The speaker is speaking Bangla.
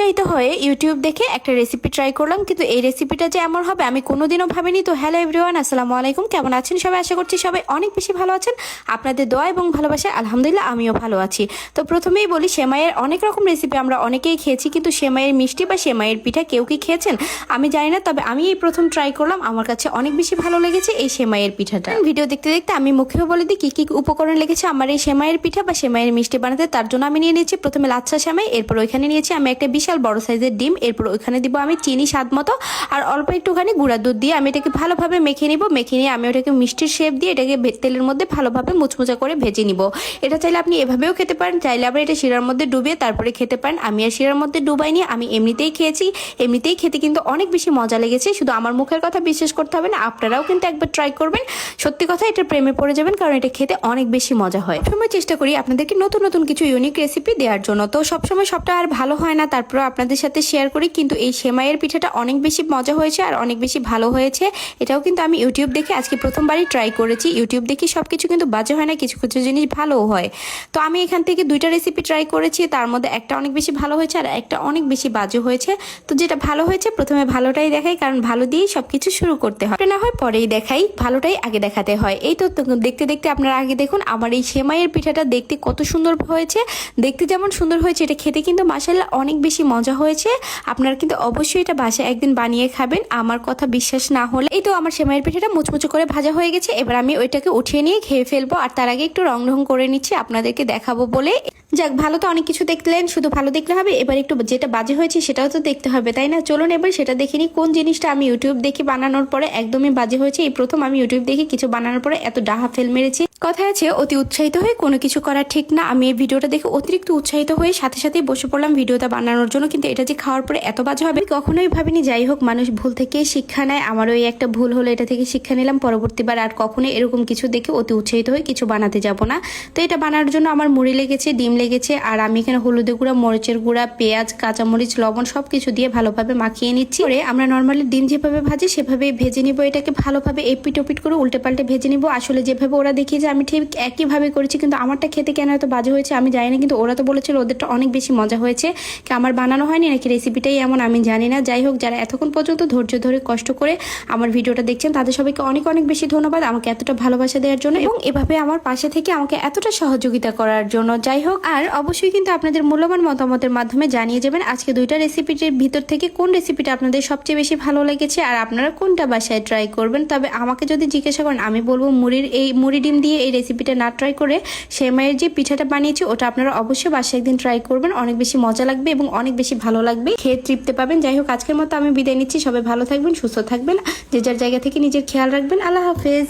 উৎসাহিত হয়ে ইউটিউব দেখে একটা রেসিপি ট্রাই করলাম, কিন্তু এই রেসিপিটা যে এমন হবে, আমি কোনোদিনও ভাবিনি। তো হ্যালো এভরিওয়ান আসসালামু আলাইকুম, কেমন আছেন সবাই? আশা করছি সবাই অনেক বেশি ভালো আছেন। আপনাদের দোয়া এবং ভালোবাসায় আলহামদুলিল্লাহ আমিও ভালো আছি। তো প্রথমেই বলি, সেমাইয়ের অনেক রকম রেসিপি আমরা অনেকেই খেয়েছি, কিন্তু সেমাইয়ের মিষ্টি বা সেমাইয়ের পিঠা কেউ কি খেয়েছেন? আমি জানি না, তবে আমি এই প্রথম ট্রাই করলাম, আমার কাছে অনেক বেশি ভালো লেগেছে এই সেমাইয়ের পিঠাটা। ভিডিও দেখতে দেখতে আমি মুখেও বলে দিই, কী কী উপকরণ লেগেছে আমার এই সেমাইয়ের পিঠা বা সেমাইয়ের মিষ্টি বানাতে, তার জন্য আমি নিয়ে নিয়েছি প্রথমে লাচ্ছা সেমাই, এরপর ওইখানে নিয়েছি আমি একটা বিশাল বড় সাইজের ডিম, এরপর ওইখানে দিব আমি চিনি স্বাদ মতো, আর অল্প একটুখানি গুঁড়া দুধ দিয়ে আমি এটাকে ভালোভাবে মেখে নিব। মেখে নিয়ে আমি ওটাকে মিষ্টির শেপ দিয়ে এটাকে তেলের মধ্যে ভালোভাবে মুচমুচা করে ভেজে নিব। এটা চাইলে আপনি এভাবেও খেতে পারেন, চাইলে আবার এটা শিরার মধ্যে ডুবিয়ে তারপরে খেতে পারেন। আমি আর শিরার মধ্যে ডুবাই নিয়ে আমি এমনিতেই খেয়েছি। এমনিতেই খেতে কিন্তু অনেক বেশি মজা লেগেছে, শুধু আমার মুখের কথা বিশ্বাস করতে হবে না, আপনারাও কিন্তু একবার ট্রাই করবেন। সত্যি কথা এটা প্রেমে পড়ে যাবেন, কারণ এটা খেতে অনেক বেশি মজা হয়। সময় চেষ্টা করি আপনাদেরকে নতুন নতুন কিছু ইউনিক রেসিপি দেওয়ার জন্য। তো সবসময় সবটা আর ভালো হয় না, তারপর আপনাদের সাথে শেয়ার করি, কিন্তু এই সেমাইয়ের পিঠাটা অনেক বেশি মজা হয়েছে আর অনেক বেশি ভালো হয়েছে। এটাও কিন্তু আমি ইউটিউব দেখে আজকে প্রথমবারই ট্রাই করেছি। ইউটিউব দেখে সব কিছু কিন্তু বাজে হয় না, কিছু কিছু জিনিস ভালোও হয়। তো আমি এখান থেকে দুইটা রেসিপি ট্রাই করেছি, তার মধ্যে একটা অনেক বেশি ভালো হয়েছে আর একটা অনেক বেশি বাজে হয়েছে। তো যেটা ভালো হয়েছে, প্রথমে ভালোটাই দেখাই, কারণ ভালো দিয়েই সব কিছু শুরু করতে হয়। না হয় পরেই দেখাই, ভালোটাই আগে দেখাতে হয়। এই তো দেখতে দেখতে আপনারা আগে দেখুন, আমার এই সেমাইয়ের পিঠাটা দেখতে কত সুন্দর হয়েছে। দেখতে যেমন সুন্দর হয়েছে, এটা খেতে কিন্তু মাসাল্লাহ অনেক বেশি মজা হয়েছে, আপনারা কিন্তু অবশ্যই এটা বাসায় একদিন বানিয়ে খাবেন। আমার কথা বিশ্বাস না হলে এই তো আমার সেমাইয়ের পিঠাটা মুচমুচো করে ভাজা হয়ে গেছে। এবার আমি ওইটাকে উঠিয়ে নিয়ে খেয়ে ফেলব আর তার আগে একটু রং ঢং করে নিচ্ছি, আপনাদেরকে দেখাবো বলে। যাক, ভালো তো অনেক কিছু দেখলেন, শুধু ভালো দেখলে হবে। এবার একটু যেটা বাজে হয়েছে সেটাও তো দেখতে হবে, তাই না? চলুন এবার সেটা দেখিনি কোন জিনিসটা আমি ইউটিউব দেখে বানানোর পরে একদমই বাজে হয়েছে। এই প্রথম আমি ইউটিউব দেখে কিছু বানানোর পরে এত ডাহা ফেল মেরেছি। কথা আছে, অতি উৎসাহিত হয়ে কোনো কিছু করা ঠিক না। আমি এই ভিডিওটা দেখে অতিরিক্ত উৎসাহিত হয়ে সাথে সাথেই বসে পড়লাম ভিডিওটা বানানোর জন্য কিন্তু এটা যে খাওয়ার পরে এত বাজে হবে কখনোই ভাবিনি। যাই হোক, মানুষ ভুল থেকে শিক্ষা নেয়। আমারও এই একটা ভুল হলো, এটা থেকে শিক্ষা নিলাম। পরবর্তীবার আর কখনোই এরকম কিছু দেখে অতি উৎসাহিত হয়ে কিছু বানাতে যাব না। তো এটা বানানোর জন্য আমার মুড়ি লেগেছে, ডিম লেগেছে, আর আমি এখানে হলুদের গুঁড়া, মরিচের গুঁড়া, পেঁয়াজ, কাঁচামরিচ, লবণ সব কিছু দিয়ে ভালোভাবে মাখিয়ে নিচ্ছি। পরে আমরা নর্মালি ডিম যেভাবে ভাজি সেভাবে ভেজে নিব এটাকে। ভালোভাবে এপিট ওপিট করে উল্টে পাল্টে ভেজে নিব। আসলে যেভাবে ওরা দেখিয়েছে, আমি ঠিক একইভাবে করেছি, কিন্তু আমারটা খেতে কেন এত বাজে হয়েছে আমি জানি না, কিন্তু ওরা তো বলেছিল ওদেরটা অনেক বেশি মজা হয়েছে। কি, আমার বানানো হয়নি নাকি রেসিপিটাই এমন আমি জানি না। যাই হোক, যারা এতক্ষণ পর্যন্ত ধৈর্য ধরে কষ্ট করে আমার ভিডিওটা দেখছেন, তাদের সবাইকে অনেক অনেক বেশি ধন্যবাদ আমাকে এতটা ভালোবাসা দেওয়ার জন্য এবং এভাবে আমার পাশে থেকে আমাকে এতটা সহযোগিতা করার জন্য। যাই হোক, আর অবশ্যই কিন্তু আপনাদের মূল্যবান মতামতের মাধ্যমে জানিয়ে যাবেন আজকে দুইটা রেসিপিটির ভিতর থেকে কোন রেসিপিটা আপনাদের সবচেয়ে বেশি ভালো লেগেছে আর আপনারা কোনটা বাসায় ট্রাই করবেন। তবে আমাকে যদি জিজ্ঞাসা করেন, আমি বলব মুড়ির এই মুড়ি ডিম দিয়ে এই রেসিপিটা না ট্রাই করে সেমাইয়ের যে পিঠাটা বানিয়েছি, ওটা আপনারা অবশ্যই বাসায় একদিন ট্রাই করবেন। অনেক বেশি মজা লাগবে এবং অনেক বেশি ভালো লাগবে। খেয়ে তৃপ্তি পাবেন। যাই হোক, আজকের মতো আমি বিদায় নিচ্ছি। সবাই ভালো থাকবেন, সুস্থ থাকবেন। যে যার জায়গা থেকে নিজের খেয়াল রাখবেন। আল্লাহ হাফেজ।